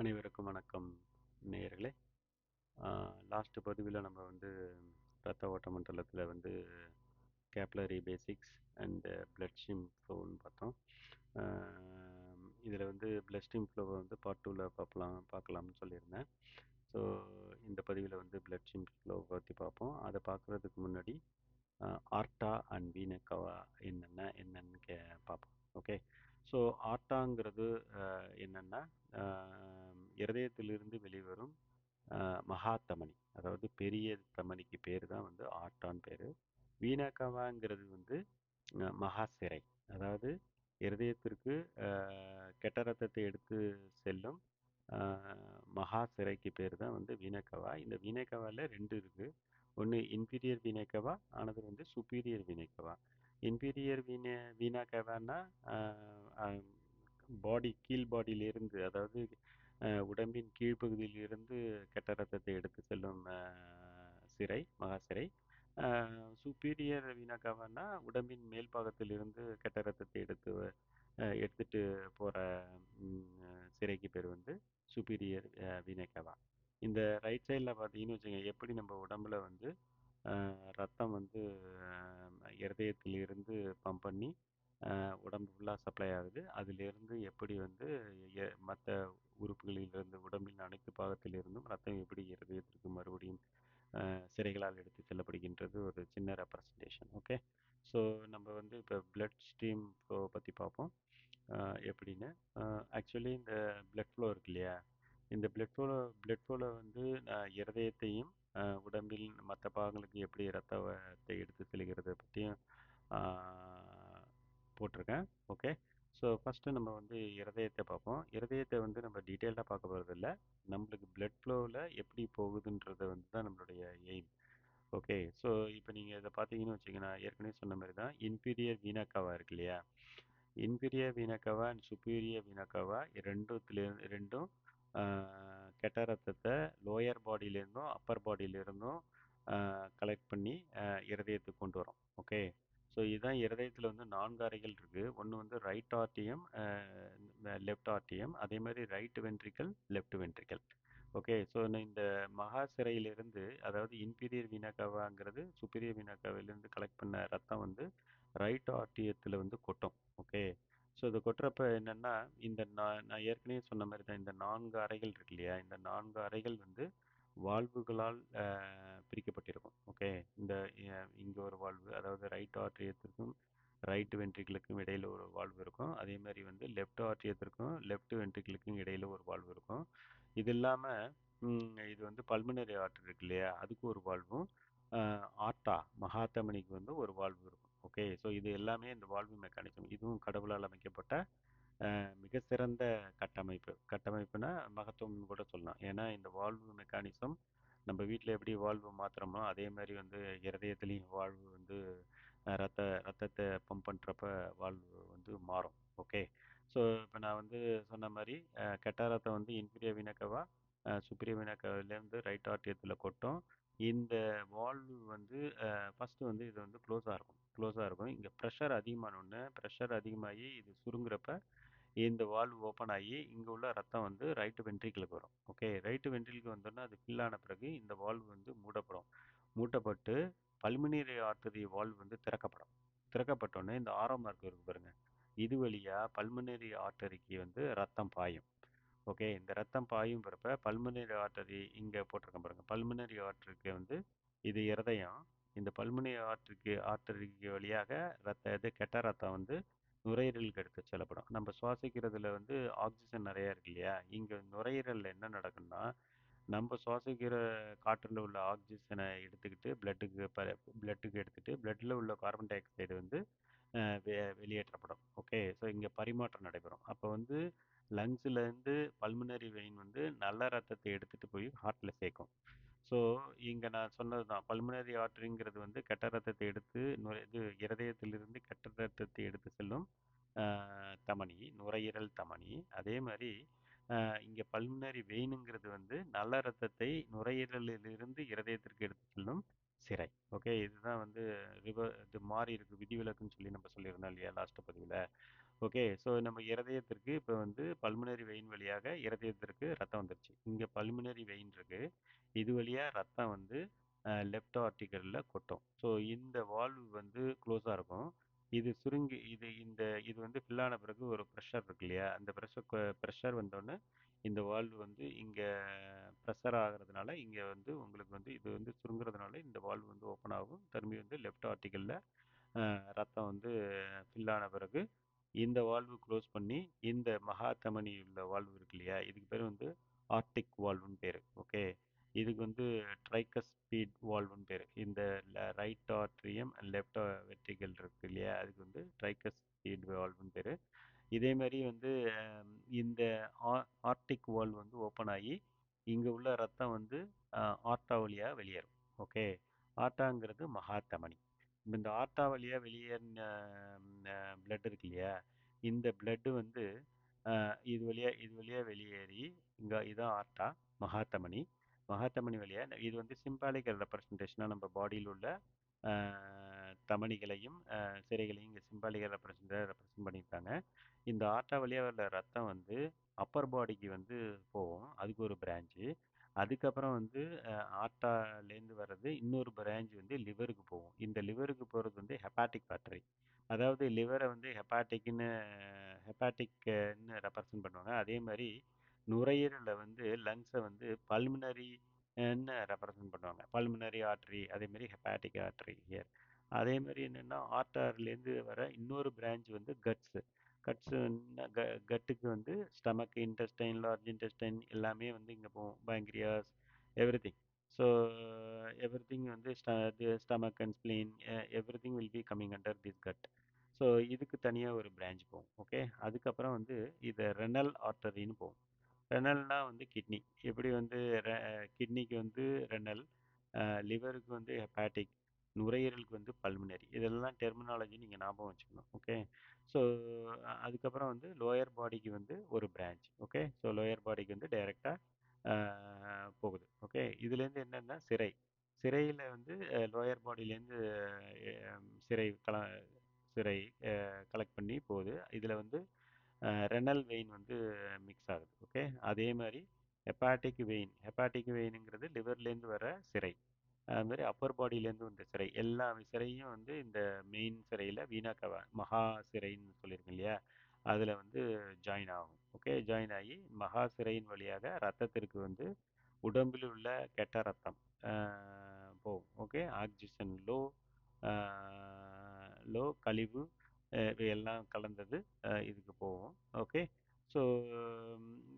அனைவருக்கும் வணக்கம் நேயர்களே. லாஸ்ட் பதிவில் நம்ம வந்து ரத்த ஓட்ட மண்டலத்தில் வந்து capillary basics and blood stream ஃப்ளோன்னு பார்த்தோம். இதில் வந்து பிளட் ஸ்ட்ரீம் ஃப்ளோவை வந்து பார்ட் டூவில் பார்க்கலாம் பார்க்கலாம்னு சொல்லியிருந்தேன். ஸோ இந்த பதிவில் வந்து பிளட் ஸ்ட்ரீம் ஃப்ளோவை பற்றி பார்ப்போம். அதை பார்க்குறதுக்கு முன்னாடி ஆர்டா அண்ட் வீணக்கவா என்னென்ன என்னென்னு கே பார்ப்போம். ஓகே ஸோ ஆர்டாங்கிறது என்னென்னா இருதயத்திலிருந்து வெளிவரும் மகா தமனி அதாவது பெரிய தமனிக்கு பேர் தான் வந்து ஆட்டான் பேர். வீணாக்கவாங்கிறது வந்து மகா சிறை அதாவது இருதயத்திற்கு கெட்ட ரத்தத்தை எடுத்து செல்லும் மகா சிறைக்கு பேர் தான் வந்து வீணக்கவா? இந்த வீணக்கவாவில் ரெண்டு இருக்குது ஒன்று இன்பீரியர் வீணக்கவா? ஆனது வந்து சுப்பீரியர் வீணக்கவா? இன்பீரியர் வீண வீணாக்கவான்னா பாடி கீழ் பாடியிலேருந்து அதாவது உடம்பின் கீழ்ப்பகுதியிலிருந்து கெட்ட ரத்தத்தை எடுத்து செல்லும் சிறை மகா சிறை. சுப்பீரியர் வீணாக்காவன்னா உடம்பின் மேல் பாகத்திலிருந்து கெட்ட ரத்தத்தை எடுத்து எடுத்துட்டு போகிற சிறைக்கு பேர் வந்து சுப்பீரியர் வீணக்கவா இந்த ரைட் சைடில் பார்த்தீங்கன்னு வச்சுக்கோங்க எப்படி நம்ம உடம்புல வந்து ரத்தம் வந்து இருதயத்திலிருந்து பம்ப் பண்ணி உடம்பு ஃபுல்லாக சப்ளை ஆகுது. அதுலேருந்து எப்படி வந்து எ மற்ற உறுப்புகளிலிருந்து உடம்பின் அனைத்து பாகத்திலிருந்தும் ரத்தம் எப்படி இருதயத்திற்கு மறுபடியும் சிறைகளால் எடுத்து செல்லப்படுகின்றது ஒரு சின்ன ரெப்ரசன்டேஷன் ஓகே ஸோ நம்ம வந்து இப்போ பிளட் ஸ்ட்ரீம் ஃப்ளோ பற்றி பார்ப்போம். எப்படின்னு? ஆக்சுவலி இந்த பிளட் ஃப்ளோ இருக்கு இல்லையா? இந்த பிளட் ஃப்ளோ பிளட் ஃப்ளோவில் வந்து இருதயத்தையும் உடம்பில் மற்ற பாகங்களுக்கு எப்படி ரத்தத்தை எடுத்து செல்கிறது பற்றியும் போட்டிருக்கேன். ஓகே. ஸோ ஃபஸ்ட்டு நம்ம வந்து இருதயத்தை பார்ப்போம். இருதயத்தை வந்து நம்ம டீட்டெயில்டாக பார்க்க போகிறதில்ல நம்மளுக்கு பிளட் ஃப்ளோவில் எப்படி போகுதுன்றத வந்து தான் நம்மளுடைய எய்ம் ஓகே. ஸோ இப்போ நீங்கள் இதை பார்த்தீங்கன்னு வச்சிங்கன்னா ஏற்கனவே சொன்ன மாதிரி தான் இன்பீரியர் வீணாக்காவா இருக்கு இல்லையா? Inferior vena cava and superior vena cava ரெண்டுத்துலேருந்து ரெண்டும் கெட்ட ரத்தத்தை லோயர் பாடியிலேருந்தும் அப்பர் பாடியிலேருந்தும் கலெக்ட் பண்ணி இருதயத்துக்கு கொண்டு வரோம். ஓகே. ஸோ இதுதான் இருதயத்தில் வந்து நான்கு அறைகள் இருக்குது ஒன்று வந்து ரைட் ஆர்டிஎம் லெஃப்ட் ஆர்டிஎம் அதே மாதிரி right ventricle left ventricle okay so இந்த மகா சிறையிலிருந்து அதாவது இன்பீரியர் வீணாக்காவாங்கிறது சுப்பீரியர் வீணாக்காவிலேருந்து கலெக்ட் பண்ண ரத்தம் வந்து ரைட் ஆர்டியத்தில் வந்து கொட்டும். ஓகே ஸோ இது கொட்டுறப்ப என்னென்னா இந்த நான் நான் ஏற்கனவே சொன்ன மாதிரி தான் இந்த நான்கு அறைகள் இருக்கு இல்லையா? இந்த நான்கு அறைகள் வந்து வால்வுகளால் பிரிக்கப்பட்டிருக்கும். ஓகே? இந்த இங்கே ஒரு வால்வு அதாவது ரைட் ஆர்ட்ரியத்திற்கும் ரைட் வென்ட்ரிக்கிளுக்கும் இடையில் ஒரு வால்வு இருக்கும். அதே மாதிரி வந்து லெஃப்ட் ஆர்ட்ரியத்திற்கும் லெஃப்ட் வென்ட்ரிக்கிளுக்கும் இடையில் ஒரு வால்வு இருக்கும். இது இல்லாமல் இது வந்து பல்மனரி ஆர்டர் இருக்கு இல்லையா? அதுக்கு ஒரு வால்வும் ஆர்டா மகாத்தமணிக்கு வந்து ஒரு வால்வு இருக்கும். ஓகே? ஸோ இது எல்லாமே இந்த வால்வு மெக்கானிசம் இதுவும் கடவுளால் அமைக்கப்பட்ட மிக சிறந்த கட்டமைப்பு. கட்டமைப்புனா மகத்துவம்னு கூட சொல்லலாம். ஏன்னா இந்த வால்வு மெக்கானிசம் நம்ம வீட்டில் எப்படி வால்வு மாத்திரமோ அதே மாதிரி வந்து இருதயத்துலேயும் வால்வு வந்து ரத்த ரத்தத்தை பம்ப் பண்ணுறப்ப வால்வு வந்து மாறும். ஓகே? ஸோ இப்போ நான் வந்து சொன்ன மாதிரி கெட்ட ரத்தம் வந்து இன்பிரிய வினக்கவா? சுப்பிரிய வினக்கவிலேருந்து ரைட் ஆர்டியத்தில் கொட்டும். இந்த வால்வு வந்து ஃபஸ்ட்டு வந்து இது வந்து க்ளோஸாக இருக்கும். க்ளோஸாக இருக்கும். இங்கே ப்ரெஷர் அதிகமானோடனே ப்ரெஷர் அதிகமாகி இது சுருங்குறப்ப இந்த வால்வ் ஓப்பன் ஆகி இங்கே உள்ள ரத்தம் வந்து ரைட்டு வென்ட்ரிக்கிளுக்கு வரும். ஓகே ரைட்டு வென்ட்ரிக்கு வந்தோன்னா அது ஃபில்லான பிறகு இந்த வால்வ் வந்து மூடப்படும். மூட்டப்பட்டு பல்மினரி ஆர்டரி வால்வ் வந்து திறக்கப்படும். திறக்கப்பட்டோன்னே இந்த ஆரோ மார்க் இருக்கு பாருங்க. இது வழியாக பல்மனரி ஆர்டரிக்கு வந்து ரத்தம் பாயும். ஓகே இந்த ரத்தம் பாயும் பிறப்ப பல்மனரி ஆர்டரி இங்கே போட்டிருக்கேன் பாருங்க. பல்மனரி ஆர்டருக்கு வந்து இது இருதயம். இந்த பல்மனரி ஆர்டருக்கு ஆர்டரிக்கு வழியாக ரத்த இது கெட்ட ரத்தம் வந்து நுரையீரலுக்கு எடுத்து செல்லப்படும். நம்ம சுவாசிக்கிறதுல வந்து ஆக்சிஜன் நிறையா இருக்கு இல்லையா? இங்கே நுரையீரலில் என்ன நடக்கும்னா நம்ம சுவாசிக்கிற காற்றில் உள்ள ஆக்சிஜனை எடுத்துக்கிட்டு பிளட்டுக்கு ப பிளட்டுக்கு எடுத்துகிட்டு பிளட்டில் உள்ள கார்பன் டை ஆக்சைடு வந்து வெ வெளியேற்றப்படும். ஓகே ஸோ இங்கே பரிமாற்றம் நடைபெறும். அப்போ வந்து லங்ஸ்லேருந்து பல்முனரி வெயின் வந்து நல்ல ரத்தத்தை எடுத்துகிட்டு போய் ஹார்ட்டில் சேர்க்கும். ஸோ இங்கே நான் சொன்னது தான் பல்முனரி ஆர்டரிங்கிறது வந்து கெட்ட ரத்தத்தை எடுத்து நுரை இது இருதயத்திலிருந்து கெட்ட ரத்தத்தை எடுத்து செல்லும் தமனி நுரையீரல் தமனி அதே மாதிரி இங்கே பல்முனரி வெயினுங்கிறது வந்து நல்ல ரத்தத்தை நுரையீரலிலிருந்து இருதயத்திற்கு எடுத்து செல்லும் சிறை. ஓகே இதுதான் வந்து ரிவர் இது மாறி இருக்கு விதிவிலக்குன்னு சொல்லி நம்ம சொல்லியிருந்தோம் இல்லையா லாஸ்ட் பதிவில். ஓகே. ஸோ நம்ம இருதயத்திற்கு இப்போ வந்து பல்முனரி வெயின் வழியாக இருதயத்திற்கு ரத்தம் வந்துருச்சு. இங்கே பல்முனரி வெயின் இருக்கு. இது வழியாக ரத்தம் வந்து லெஃப்ட் ஆர்டிக்கலில் கொட்டும். ஸோ இந்த வால்வ் வந்து க்ளோஸாக இருக்கும். இது சுருங்கி இது இந்த இது வந்து ஃபில்லான பிறகு ஒரு ப்ரெஷர் இருக்கு இல்லையா? அந்த ப்ரெஷர் ப்ரெஷர் வந்தோடனே இந்த வால்வ் வந்து இங்கே ப்ரெஷர் ஆகிறதுனால இங்கே வந்து உங்களுக்கு வந்து இது வந்து சுருங்குறதுனால இந்த வால்வ் வந்து ஓப்பன் ஆகும். திரும்பி வந்து லெஃப்ட் ஆர்டிக்கலில் ரத்தம் வந்து ஃபில்லான பிறகு இந்த வால்வு க்ளோஸ் பண்ணி இந்த மகா தமனி உள்ள வால்வு இருக்கு இல்லையா? இதுக்கு பேர் வந்து ஆர்டிக் வால்வுன்னு பேர். ஓகே இதுக்கு வந்து ட்ரைக்கஸ் ஸ்பீட் வால்வுன்னு பேர். இந்த ரைட் ஆர்ட்ரியம் லெஃப்ட் வெர்டிகல் இருக்கு இல்லையா? அதுக்கு வந்து ட்ரைக்கஸ் ஸ்பீட் வால்வுன்னு பேர். இதே மாதிரி வந்து இந்த ஆர்டிக் வால்வ் வந்து ஓப்பன் ஆகி இங்கே உள்ள ரத்தம் வந்து ஆர்டா வழியாக வெளியேறும். ஓகே ஆட்டாங்கிறது மகாத்தமனி. இந்த ஆர்டா வழியாக வெளியேறின பிளட் இருக்கு இல்லையா இந்த பிளட்டு வந்து இது வழியா இது வழியா வெளியேறி இங்கே இதுதான் ஆர்டா மகாத்தமனி மகாத்தமனி வழியா இது வந்து சிம்பாலிக் ரெப்ரசன்டேஷனாக நம்ம பாடியில் உள்ள தமணிகளையும் சிறைகளையும் இங்கே சிம்பாலிக் ரெப்ரசன்ட் ரெப்ரசன்ட் பண்ணியிருக்காங்க. இந்த ஆர்டா வழியாக உள்ள ரத்தம் வந்து அப்பர் பாடிக்கு வந்து போகும். அதுக்கு ஒரு பிரான்ச்சு அதுக்கப்புறம் வந்து ஆட்டாலேருந்து வர்றது இன்னொரு பிரான்ச் வந்து லிவருக்கு போகும். இந்த லிவருக்கு போகிறது வந்து ஹெப்பாட்டிக் ஆர்டரி அதாவது லிவரை வந்து ஹெப்பாட்டிக்னு ஹெப்பாட்டிக்னு ரெப்ரசன்ட் பண்ணுவாங்க. அதே மாதிரி நுரையீரலில் வந்து லங்ஸை வந்து பல்மினரின்னு ரெப்ரசன்ட் பண்ணுவாங்க. பல்மினரி ஆர்டரி அதேமாதிரி ஹெப்பாட்டிக் ஆர்டரி ஹியர் அதே மாதிரி என்னென்னா ஆர்டர்லேருந்து வர இன்னொரு பிரான்ச் வந்து கட்ஸு கட்ஸு கட்டுக்கு வந்து ஸ்டமக் இன்டெஸ்டைன் லார்ஜ் இன்டெஸ்டைன் எல்லாமே வந்து இங்கே போகும் pancreas everything so everything வந்து stomach and spleen everything will be coming under this cut so இதுக்கு தனியாக ஒரு பிரான்ச் போகும் ஓகே அதுக்கப்புறம் வந்து இது ரெனல் ஆர்டரின்னு போகும். ரெனல்னால் வந்து கிட்னி எப்படி வந்து கிட்னிக்கு வந்து ரெனல் லிவருக்கு வந்து ஹெப்பாட்டிக் நுரையீரலுக்கு வந்து பல்முனரி இதெல்லாம் டெர்மினாலஜி நீங்கள் ஞாபகம் வச்சுக்கணும் ஓகே ஸோ அதுக்கப்புறம் வந்து லோயர் பாடிக்கு வந்து ஒரு பிரான்ச் ஓகே ஸோ லோயர் பாடிக்கு வந்து டைரெக்டாக போகுது ஓகே இதுலேருந்து என்னென்னா சிறை. சிறையில் வந்து லோயர் பாடியிலேருந்து சிறை கல சிறை கலெக்ட் பண்ணி போகுது. இதில் வந்து ரெனல் வெயின் வந்து மிக்ஸ் ஆகுது ஓகே அதே மாதிரி ஹெப்பாட்டிக் வெயின் ஹெப்பாட்டிக் வெயினுங்கிறது லிவர்லேருந்து வர சிறை. அது மாதிரி அப்பர் பாடியிலேருந்து வந்த சிரை எல்லா சிரையும் வந்து இந்த மெயின் சிரையில் வீணாக்கவ மகா சிரைன்னு சொல்லியிருக்கேன் இல்லையா? அதில் வந்து ஜாயின் ஆகும். ஓகே ஜாயின் ஆகி மகா சிரையின் வழியாக ரத்தத்திற்கு வந்து உடம்பில் உள்ள கெட்ட ரத்தம் போகும். ஓகே ஆக்சிஜன் லோ லோ கழிவு இது எல்லாம் கலந்தது இதுக்கு போகும். ஓகே ஸோ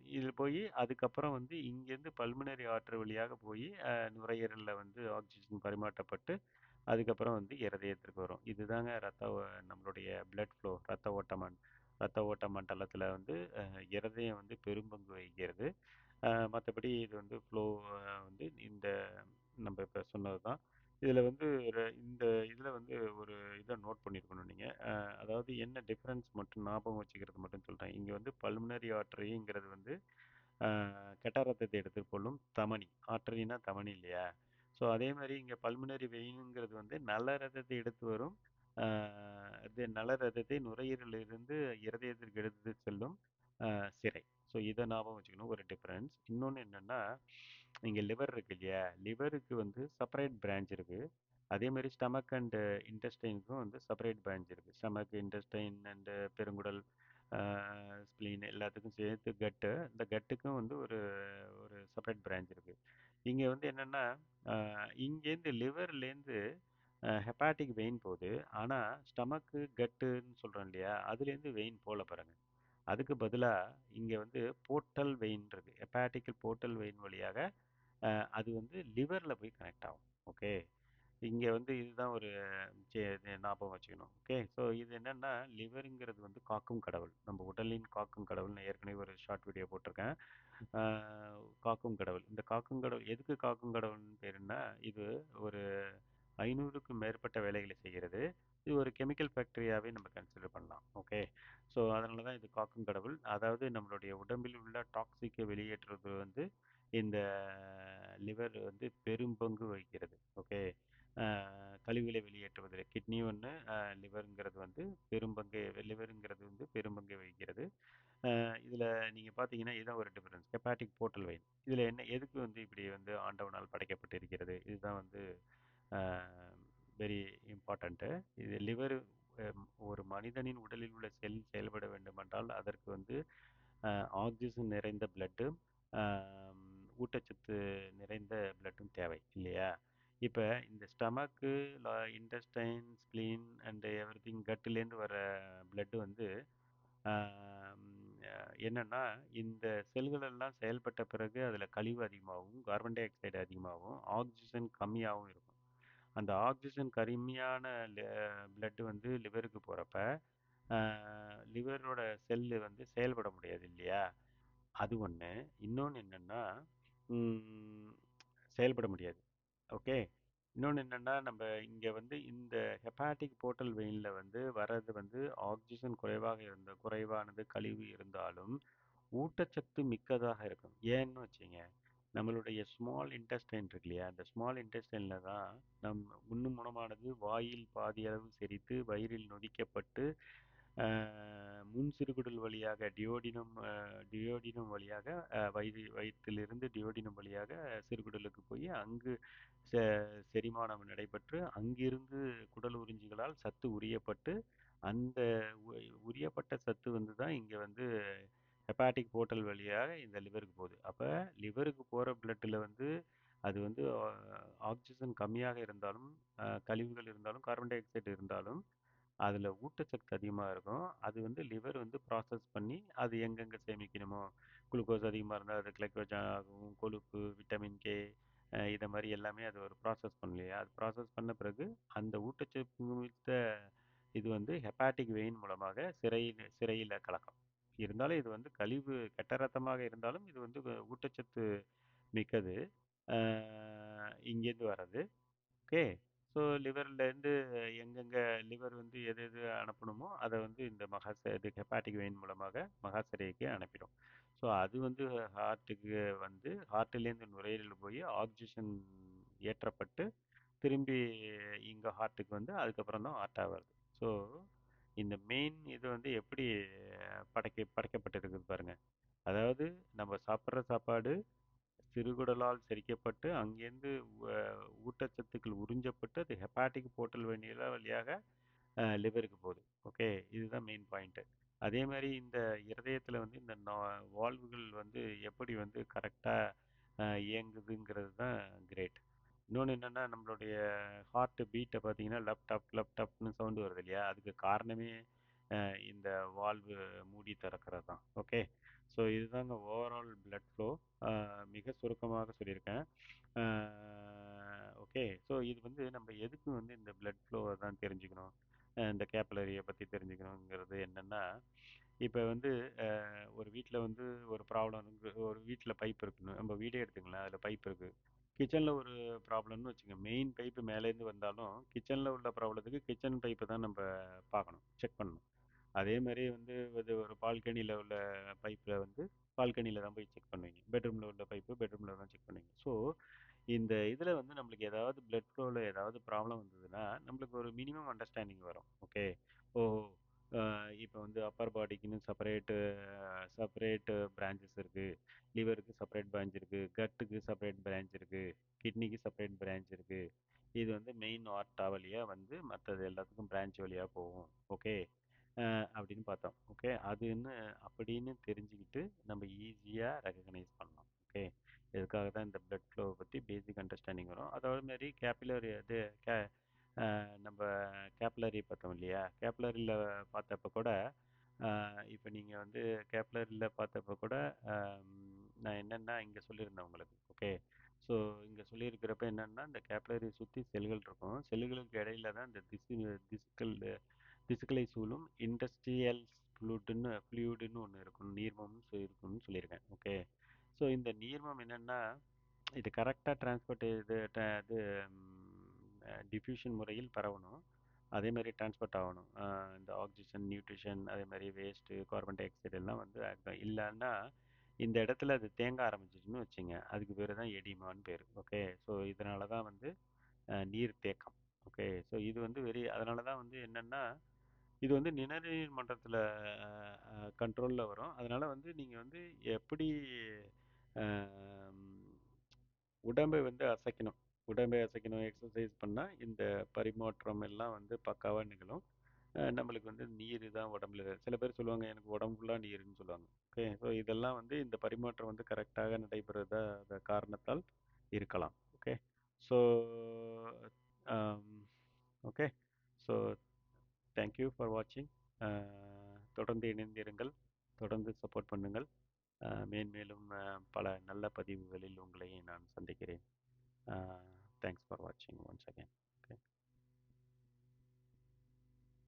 இதில் போய் அதுக்கப்புறம் வந்து இங்கேருந்து பல்முனரி ஆற்று வழியாக போய் நுரையீரலில் வந்து ஆக்சிஜன் பரிமாற்றப்பட்டு அதுக்கப்புறம் வந்து இருதயத்திற்கு வரும். இதுதாங்க ரத்த ஓ- நம்மளுடைய blood flow ரத்த ஓட்டமன் ரத்த ஓட்ட மண்டலத்தில் வந்து அஹ், இருதயம் வந்து பெரும்பங்கு வகிக்கிறது. மற்றபடி இது வந்து ஃப்ளோ வந்து இந்த நம்ம இப்போ சொன்னது தான் இதில் வந்து இந்த இதில் வந்து ஒரு இதை நோட் பண்ணியிருக்கணும் நீங்கள் அதாவது என்ன டிஃப்ரென்ஸ் மட்டும் ஞாபகம் வச்சுக்கிறது மட்டும் சொல்கிறேன் இங்கே வந்து பல்முனரி ஆர்டரிங்கிறது வந்து அஹ், கெட்ட ரத்தத்தை எடுத்துக்கொள்ளும் தமனி ஆர்டரினா தமனி இல்லையா? ஸோ அதே மாதிரி இங்கே பல்முனரி வெயினுங்கிறது வந்து நல்ல ரத்தத்தை எடுத்து வரும். இது நல்ல ரத்தத்தை நுரையீரலிலிருந்து இருதயத்திற்கு எடுத்து செல்லும் சிறை. சிரை ஸோ இதை ஞாபகம் வச்சுக்கணும் ஒரு டிஃப்ரென்ஸ். இன்னொன்று என்னென்னா இங்கே லிவர் இருக்கு இல்லையா? லிவருக்கு வந்து செப்பரேட் பிரான்ச் இருக்குது அதே மாதிரி ஸ்டமக் அண்ட் இன்டெஸ்டைனுக்கும் வந்து செப்பரேட் பிரான்ச் இருக்குது ஸ்டமக் இன்டெஸ்டைன் அண்டு பெருங்குடல் ஸ்ப்ளீன் எல்லாத்துக்கும் சேர்த்து கட்டு. இந்த கட்டுக்கும் வந்து ஒரு ஒரு செப்பரேட் பிரான்ச் இருக்குது இங்கே வந்து என்னென்னா இங்கேருந்து லிவர்லேருந்து ஹெப்பாட்டிக் வெயின் போகுது. ஆனால் ஸ்டமக்கு கட்டுன்னு சொல்கிறோம் இல்லையா? அதுலேருந்து வெயின் போல பாருங்க. அதுக்கு பதிலாக இங்கே வந்து போர்ட்டல் வெயின் இருக்குது ஹெப்பாட்டிக்கல் போர்ட்டல் வெயின் வழியாக அது வந்து லிவரில் போய் கனெக்ட் ஆகும். ஓகே? இங்கே வந்து இதுதான் ஒரு இது ஞாபகம் வச்சுக்கணும். ஓகே? ஸோ இது என்னென்னா லிவருங்கிறது வந்து காக்கும் கடவுள். நம்ம உடலின் காக்கும் கடவுள்னு ஏற்கனவே ஒரு ஷார்ட் வீடியோ போட்டிருக்கேன். காக்கும் கடவுள். இந்த காக்கும் கடவுள் எதுக்கு காக்கும் கடவுள்னு பேருன்னா இது ஒரு ஐநூறுக்கும் மேற்பட்ட வேலைகளை செய்கிறது. இது ஒரு கெமிக்கல் ஃபேக்டரியாகவே நம்ம கன்சிடர் பண்ணலாம். ஓகே? ஸோ அதனால தான் இது காக்கும் கடவுள். அதாவது நம்மளுடைய உடம்பில் உள்ள டாக்ஸிக்கை வெளியேற்றுறது வந்து இந்த லிவர் வந்து பெரும் பங்கு வகிக்கிறது. ஓகே கழிவுகளை வெளியேற்றுவதில். கிட்னி ஒன்று லிவருங்கிறது வந்து பெரும்பங்கு லிவருங்கிறது வந்து பெரும்பங்கை வகிக்கிறது. இதில் நீங்கள் பார்த்தீங்கன்னா இதுதான் ஒரு டிஃபரன்ஸ் ஹெப்பாட்டிக் போர்ட்டல் வெயின் இதில் என்ன எதுக்கு வந்து இப்படி வந்து ஆண்டவனால் படைக்கப்பட்டிருக்கிறது? இதுதான் வந்து வெரி இம்பார்ட்டண்ட்டு இது லிவர் ஒரு மனிதனின் உடலில் உள்ள செல் செயல்பட வேண்டுமென்றால் அதற்கு வந்து ஆக்சிஜன் நிறைந்த பிளட்டு ஊட்டச்சத்து நிறைந்த பிளட்டும் தேவை இல்லையா? இப்போ இந்த ஸ்டமக்கு intestine spleen and everything கட்டுலேருந்து வர பிளட்டு வந்து என்னென்னா இந்த செல்களெல்லாம் செயல்பட்ட பிறகு அதில் கழிவு அதிகமாகவும் கார்பன் டை ஆக்சைடு அதிகமாகவும் ஆக்சிஜன் கம்மியாகவும் இருக்கும். அந்த ஆக்சிஜன் கம்மியான பிளட்டு வந்து லிவருக்கு போகிறப்ப லிவரோட செல்லு வந்து செயல்பட முடியாது இல்லையா? அது ஒன்று இன்னொன்று என்னென்னா செயல்பட முடியாது. ஓகே. இன்னொன்று என்னென்னா நம்ம இங்கே வந்து இந்த ஹெப்பாட்டிக் போர்ட்டல் வெயினில் வந்து வர்றது வந்து ஆக்சிஜன் குறைவாக இருந்த குறைவானது கழிவு இருந்தாலும் ஊட்டச்சத்து மிக்கதாக இருக்கும். ஏன்னு வச்சுங்க நம்மளுடைய ஸ்மால் இன்டெஸ்டைன் இருக்கு இல்லையா? அந்த ஸ்மால் இன்டெஸ்டைனில் தான் நம் உண்ணும் உணவானது வாயில் பாதி அளவு செரித்து வயிறில் நொதிக்கப்பட்டு முன் சிறுகுடல் வழியாக டியோடினம் டியோடினம் வழியாக வயிறு வயிற்றிலிருந்து டியோடினம் வழியாக சிறுகுடலுக்கு போய் அங்கு செ செரிமானம் நடைபெற்று அங்கிருந்து குடல் உறிஞ்சிகளால் சத்து உரியப்பட்டு அந்த உ- உரியப்பட்ட சத்து வந்து தான் இங்கே வந்து ஹெப்பாட்டிக் போர்ட்டல் வழியாக இந்த லிவருக்கு போகுது. அப்போ லிவருக்கு போகிற பிளட்டில் வந்து அது வந்து ஆக்சிஜன் கம்மியாக இருந்தாலும் கழிவுகள் இருந்தாலும் கார்பன் டை ஆக்சைடு இருந்தாலும் அதில் ஊட்டச்சத்து அதிகமாக இருக்கும். அது வந்து லிவர் வந்து ப்ராசஸ் பண்ணி அது எங்கெங்கே சேமிக்கணுமோ குளுக்கோஸ் அதிகமாக இருந்தால் அது கிளைக்கோஜன் ஆகும் கொழுப்பு விட்டமின் கே இதை மாதிரி எல்லாமே அது ஒரு ப்ராசஸ் பண்ணலையா அது ப்ராசஸ் பண்ண பிறகு அந்த ஊட்டச்சத்து இது வந்து ஹெப்பாட்டிக் வெயின் மூலமாக சிறையில் சிறையில் கலக்கும். இருந்தாலும் இது வந்து கழிவு கெட்ட ரத்தமாக இருந்தாலும் இது வந்து ஊட்டச்சத்து மிக்கது. இங்கேருந்து வர்றது. ஓகே? ஸோ லிவர்லேருந்து எங்கெங்கே லிவர் வந்து எது எது அனுப்பணுமோ அதை வந்து இந்த மகாச இது ஹெப்பாட்டிக் வெயின் மூலமாக மகாசரைக்கு அனுப்பிடும். ஸோ அது வந்து ஹார்ட்டுக்கு வந்து ஹார்ட்லேருந்து நுரையீரல் போய் ஆக்சிஜன் ஏற்றப்பட்டு திரும்பி இங்கே ஹார்ட்டுக்கு வந்து அதுக்கப்புறம் தான் ஹார்ட்டாக வருது. ஸோ இந்த மெயின் இது வந்து எப்படி படைக்க படைக்கப்பட்டிருக்குது பாருங்க. அதாவது நம்ம சாப்பிட்ற சாப்பாடு சிறுகுடலால் செரிக்கப்பட்டு அங்கேருந்து ஊட்டச்சத்துக்கள் உறிஞ்சப்பட்டு அது ஹெப்பாட்டிக் போர்ட்டல் வழியாக வழியாக லிவருக்கு போகுது. ஓகே இதுதான் மெயின் பாயிண்ட்டு அதே மாதிரி இந்த இருதயத்தில் வந்து இந்த நா- வால்வுகள் வந்து எப்படி வந்து கரெக்டாக இயங்குதுங்கிறது தான் கிரேட் இன்னொன்று என்னென்னா நம்மளுடைய ஹார்ட் பீட்டை பார்த்தீங்கன்னா லப்டாப் லப்டாப்னு சவுண்டு வருது இல்லையா? அதுக்கு காரணமே இந்த வால்வு மூடி திறக்கிறது தான். ஓகே ஸோ இதுதாங்க ஓவரால் பிளட் ஃப்ளோ மிக சுருக்கமாக சொல்லியிருக்கேன். ஓகே ஸோ இது வந்து நம்ம எதுக்கு வந்து இந்த பிளட் ஃப்ளோவை தான் தெரிஞ்சுக்கணும்? இந்த கேப்லரியை பற்றி தெரிஞ்சுக்கணுங்கிறது என்னென்னா இப்போ வந்து ஒரு வீட்டில் வந்து ஒரு ப்ராப்ளம் ஒரு வீட்டில் பைப் இருக்குன்னு நம்ம வீடே எடுத்துக்கலாம் அதில் பைப் இருக்குது கிச்சனில் ஒரு ப்ராப்ளம்னு வச்சுங்க மெயின் பைப்பு மேலேருந்து வந்தாலும் கிச்சனில் உள்ள ப்ராப்ளத்துக்கு கிச்சன் பைப்பை தான் நம்ம பார்க்கணும் செக் பண்ணணும். அதே மாதிரி வந்து இது ஒரு பால்கனியில் உள்ள பைப்பில் வந்து பால்கனியில் தான் போய் செக் பண்ணுவீங்க. பெட்ரூமில் உள்ள பைப்பு பெட்ரூமில் தான் செக் பண்ணுவீங்க. ஸோ இந்த இதில் வந்து நம்மளுக்கு ஏதாவது பிளட் ஃப்ளோவில் ஏதாவது ப்ராப்ளம் வந்ததுன்னா நம்மளுக்கு ஒரு மினிமம் அண்டர்ஸ்டாண்டிங் வரும். ஓகே ஓ இப்போ வந்து அப்பர் பாடிக்குன்னு செப்பரேட்டு செப்பரேட்டு பிரான்ச்சஸ் இருக்குது லிவருக்கு செப்பரேட் பிரான்ச் இருக்குது கட்டுக்கு செப்பரேட் பிரான்ச் இருக்குது கிட்னிக்கு செப்பரேட் பிரான்ச் இருக்குது இது வந்து மெயின் ஆர்டா வழியாக வந்து மற்றது எல்லாத்துக்கும் பிரான்ச் வழியாக போகும். ஓகே அப்படின்னு பார்த்தோம். ஓகே? அதுன்னு அப்படின்னு தெரிஞ்சுக்கிட்டு நம்ம ஈஸியாக ரெக்கக்னைஸ் பண்ணலாம். ஓகே? இதுக்காக தான் இந்த பிளட் ஃப்ளோவை பற்றி பேசிக் அண்டர்ஸ்டாண்டிங் வரும். அதோட மாரி கேபிலரி இது கே நம்ம கேப்லரி பார்த்தோம் இல்லையா? கேப்லரியில் பார்த்தப்ப கூட இப்போ நீங்கள் வந்து கேப்லரியில் பார்த்தப்ப கூட நான் என்னென்னா இங்கே சொல்லியிருந்தேன் உங்களுக்கு. ஓகே? ஸோ இங்கே சொல்லியிருக்கிறப்ப என்னென்னா இந்த கேப்லரி சுற்றி செல்கள் இருக்கும். செல்களுக்கு இடையில தான் இந்த திசு திசுக்கள் திசுக்களை சூழும் இண்டஸ்ட்ரியல் ஃப்ளூட்டுன்னு ஃப்ளூயிடுன்னு ஒன்று இருக்கணும் நீர்மம்னு சொல்லி சொல்லியிருக்கேன். ஓகே ஸோ இந்த நீர்மம் என்னென்னா இது கரெக்டாக டிரான்ஸ்போர்ட் இது இது டிஃப்யூஷன் முறையில் பரவணும். அதே மாதிரி டிரான்ஸ்போர்ட் ஆகணும். இந்த ஆக்சிஜன் நியூட்ரிஷன் அதே மாதிரி வேஸ்ட்டு கார்பன் டை ஆக்சைடு எல்லாம் வந்து இல்லைன்னா இந்த இடத்துல அது தேங்க ஆரம்பிச்சிச்சுன்னு வச்சுங்க. அதுக்கு பேர் தான் எடிமான்னு பேர். ஓகே ஸோ இதனால தான் வந்து நீர் தேக்கம். ஓகே ஸோ இது வந்து வெரி அதனால தான் வந்து என்னென்னா இது வந்து நிணநீர் மன்றத்தில் கண்ட்ரோலில் வரும். அதனால் வந்து நீங்கள் வந்து எப்படி உடம்பை வந்து அசைக்கணும். உடம்பை அசைக்கணும் எக்ஸசைஸ் பண்ணால் இந்த பரிமாற்றம் எல்லாம் வந்து பக்காவாக நிகழும். நம்மளுக்கு வந்து நீர் தான் உடம்புல சில பேர் சொல்லுவாங்க எனக்கு உடம்புலாம் நீர்னு நீருன்னு சொல்லுவாங்க. ஓகே? ஸோ இதெல்லாம் வந்து இந்த பரிமாற்றம் வந்து கரெக்டாக நடைபெறத அந்த காரணத்தால் இருக்கலாம். Okay? So okay? So thank you for வாட்சிங் தொடர்ந்து இணைந்திருங்கள். தொடர்ந்து சப்போர்ட் பண்ணுங்கள். மேன்மேலும் பல நல்ல பதிவுகளில் உங்களை நான் சந்திக்கிறேன். தேங்க்ஸ் ஃபார் வாட்சிங் ஒன்ஸ் அகேன்